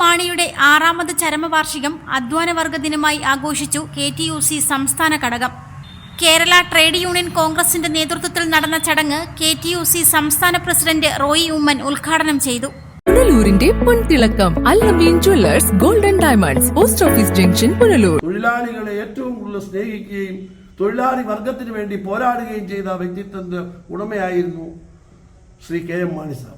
മാണിയുടെ ആറാമത് ചരമവാർഷികം അധ്വാനവർഗ ദിനമായി ആഘോഷിച്ചു കെ ടി യു സി സംസ്ഥാന ഘടകം. കേരള ട്രേഡ് യൂണിയൻ കോൺഗ്രസിന്റെ നേതൃത്വത്തിൽ നടന്ന ചടങ്ങ് കെ ടി യു സി സംസ്ഥാന പ്രസിഡന്റ് റോയി ഉമ്മൻ ഉദ്ഘാടനം ചെയ്തു. പുനലൂരിന്റെ പൊൻതിളക്കം Allameen jewellers golden diamonds post office junction Punalur. തൊഴിലാളികളെ ഏറ്റവും കൂടുതൽ സ്നേഹിക്കുകയും തൊഴിലാളി വർഗത്തിന് വേണ്ടി പോരാടുകയും ചെയ്ത വ്യക്തിത്വത്തിന്റെ ഉടമയായിരുന്നു Shri K M Mani sir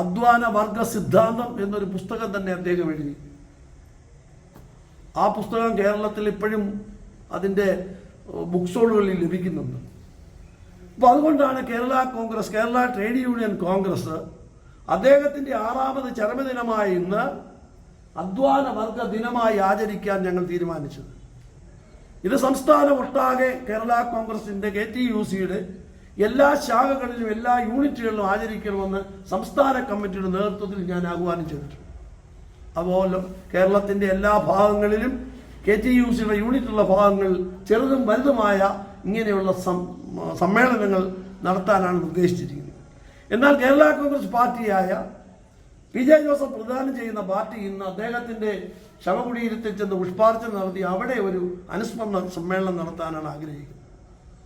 അധ്വാന വർഗ സിദ്ധാന്തം എന്നൊരു പുസ്തകം തന്നെ അദ്ദേഹം എഴുതി. ആ പുസ്തകം കേരളത്തിൽ ഇപ്പോഴും അതിന്റെ ബുക്ക് സ്റ്റോളുകളിൽ ലഭിക്കുന്നുണ്ട്. അപ്പോൾ അതുകൊണ്ടാണ് കേരള കോൺഗ്രസ് കേരള ട്രേഡ് യൂണിയൻ കോൺഗ്രസ് അദ്ദേഹത്തിന്റെ ആറാമത് ചരമദിനമായ ഇന്ന് അധ്വാന വർഗ ദിനമായി ആചരിക്കാൻ ഞങ്ങൾ തീരുമാനിച്ചത്. ഇത് സംസ്ഥാനം ഒട്ടാകെ കേരള കോൺഗ്രസിന്റെ കെ ടി യു സിയുടെ എല്ലാ ശാഖകളിലും എല്ലാ യൂണിറ്റുകളിലും ആചരിക്കണമെന്ന് സംസ്ഥാന കമ്മിറ്റിയുടെ നേതൃത്വത്തിൽ ഞാൻ ആഹ്വാനം ചെയ്തിട്ടുണ്ട്. അതുപോലെ കേരളത്തിന്റെ എല്ലാ ഭാഗങ്ങളിലും കെ ടി യു സിയുടെ യൂണിറ്റുള്ള ഭാഗങ്ങളിൽ ചെറുതും വലുതുമായ ഇങ്ങനെയുള്ള സമ്മേളനങ്ങൾ നടത്താനാണ് ഉദ്ദേശിച്ചിരിക്കുന്നത്. എന്നാൽ കേരള കോൺഗ്രസ് പാർട്ടിയായ പി ജെ ജോസഫ് പ്രദാനം ചെയ്യുന്ന പാർട്ടി ഇന്ന് അദ്ദേഹത്തിന്റെ ശവകുടീരത്തിൽ ചെന്ന് പുഷ്പാർച്ചന നടത്തി അവിടെ ഒരു അനുസ്മരണ സമ്മേളനം നടത്താനാണ് ആഗ്രഹിക്കുന്നത്.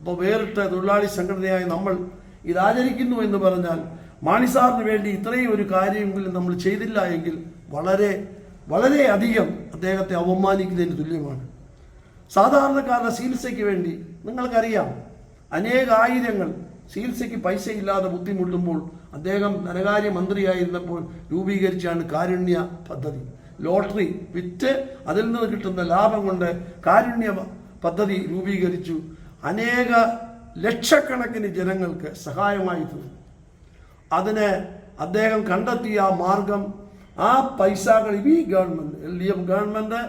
അപ്പോൾ വേറിട്ട തൊഴിലാളി സംഘടനയായി നമ്മൾ ഇത് ആചരിക്കുന്നു എന്ന് പറഞ്ഞാൽ മാണിസാറിന് വേണ്ടി ഇത്രയും ഒരു കാര്യമെങ്കിലും നമ്മൾ ചെയ്തില്ല എങ്കിൽ വളരെ വളരെ അധികം അദ്ദേഹത്തെ അവമാനിക്കുന്നതിന് തുല്യമാണ്. സാധാരണക്കാരുടെ ചികിത്സയ്ക്ക് വേണ്ടി നിങ്ങൾക്കറിയാം അനേകായിരങ്ങൾ ചികിത്സയ്ക്ക് പൈസ ഇല്ലാതെ ബുദ്ധിമുട്ടുമ്പോൾ അദ്ദേഹം ധനകാര്യ മന്ത്രിയായിരുന്നപ്പോൾ രൂപീകരിച്ചാണ് കാരുണ്യ പദ്ധതി. ലോട്ടറി വിറ്റ് അതിൽ നിന്ന് കിട്ടുന്ന ലാഭം കൊണ്ട് കാരുണ്യ പദ്ധതി രൂപീകരിച്ചു. അനേക ലക്ഷക്കണക്കിന് ജനങ്ങൾക്ക് സഹായമായി തീർന്നു. അതിന് അദ്ദേഹം കണ്ടെത്തിയ ആ മാർഗം ആ പൈസകൾ ഈ government L D F government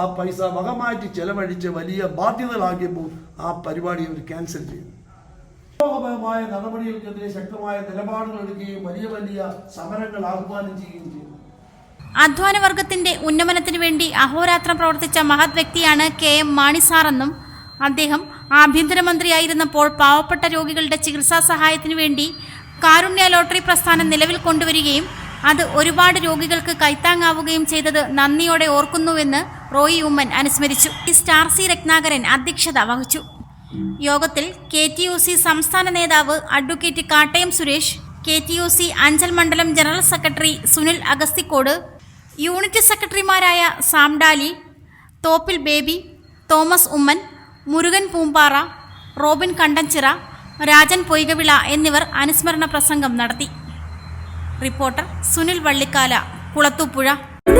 ആ പൈസ വകമാറ്റി ചെലവഴിച്ച് വലിയ ബാധ്യതകളാക്കിയപ്പോൾ ആ പരിപാടി അവർ ക്യാൻസൽ ചെയ്തു. ലോകപരമായ നടപടികൾക്കെതിരെ ശക്തമായ നിലപാടുകൾ എടുക്കുകയും വലിയ വലിയ സമരങ്ങൾ ആഹ്വാനം ചെയ്യുകയും ചെയ്തു. അധ്വാനവർഗത്തിന്റെ ഉന്നമനത്തിനു വേണ്ടി അഹോരാത്രം പ്രവർത്തിച്ച മഹത് വ്യക്തിയാണ് കെ എം മാണി എന്നും അദ്ദേഹം ആഭ്യന്തരമന്ത്രിയായിരുന്നപ്പോൾ പാവപ്പെട്ട രോഗികളുടെ ചികിത്സാ സഹായത്തിനു വേണ്ടി കാരുണ്യ ലോട്ടറി പ്രസ്ഥാനം നിലവിൽ കൊണ്ടുവരികയും അത് ഒരുപാട് രോഗികൾക്ക് കൈത്താങ്ങാവുകയും ചെയ്തത് നന്ദിയോടെ ഓർക്കുന്നുവെന്ന് റോയി ഉമ്മൻ അനുസ്മരിച്ചു. സ്റ്റാർ സി രത്നാകരൻ അധ്യക്ഷത വഹിച്ചു. യോഗത്തിൽ കെ ടി യു സി സംസ്ഥാന നേതാവ് advocate Kattayam Suresh K T U C Anchal മണ്ഡലം general secretary Sunil Agasthikode unit സെക്രട്ടറിമാരായ Samdali Thoppil baby Thomas Oommen Murugan Poompara Robin Kandanchira Rajan Poykavila എന്നിവർ അനുസ്മരണ പ്രസംഗം നടത്തി. റിപ്പോർട്ടർ സുനിൽ വള്ളിക്കാല കുളത്തൂപ്പുഴ.